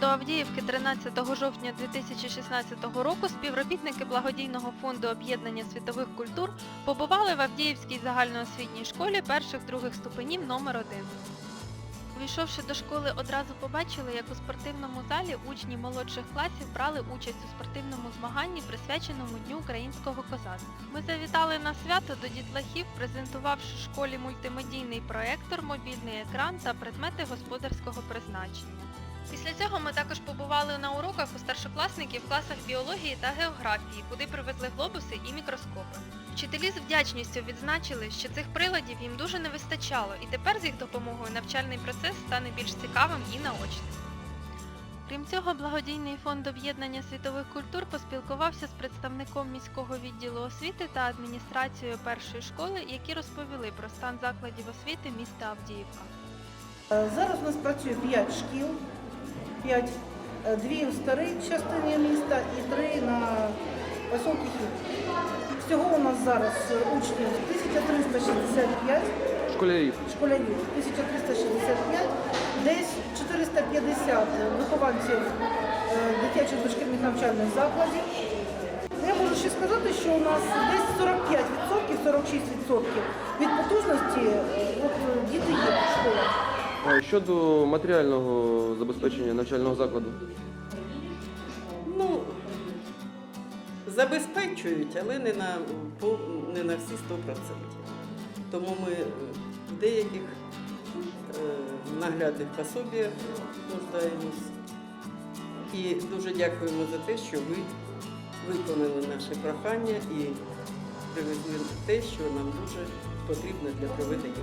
Авдіївки 13 жовтня 2016 року співробітники благодійного фонду об'єднання світових культур побували в Авдіївській загальноосвітній школі перших-других ступенів номер 1 Увійшовши до школи, одразу побачили, як у спортивному залі учні молодших класів брали участь у спортивному змаганні, присвяченому Дню українського козацтва. Ми завітали на свято до дітлахів, презентувавши школі мультимедійний проектор, мобільний екран та предмети господарського призначення. Після цього ми також побували на уроках у старшокласників в класах біології та географії, куди привезли глобуси і мікроскопи. Вчителі з вдячністю відзначили, що цих приладів їм дуже не вистачало, і тепер з їх допомогою навчальний процес стане більш цікавим і наочним. Крім цього, благодійний фонд об'єднання світових культур поспілкувався з представником міського відділу освіти та адміністрацією першої школи, які розповіли про стан закладів освіти міста Авдіївка. Е, Зараз у нас працює 5 шкіл, 5, е, дві в старій частині міста і три на поселки Хід. Всього у нас зараз е, учнів 1365 Школярів. школярів, 1365, десь 450 вихованців е, дитячих дошкільних навчальних закладів. Я можу ще сказати, що у нас десь 45%, 46% від потужності от, діти є в школах. Щодо матеріального забезпечення навчального закладу. Ну, забезпечують, але не на, не на всі 100%. Тому ми е, в деяких е, наглядних пособіях нуждаємось. І дуже дякуємо за те, що ви виконали наше прохання і привезли те, що нам дуже потрібно для проведення.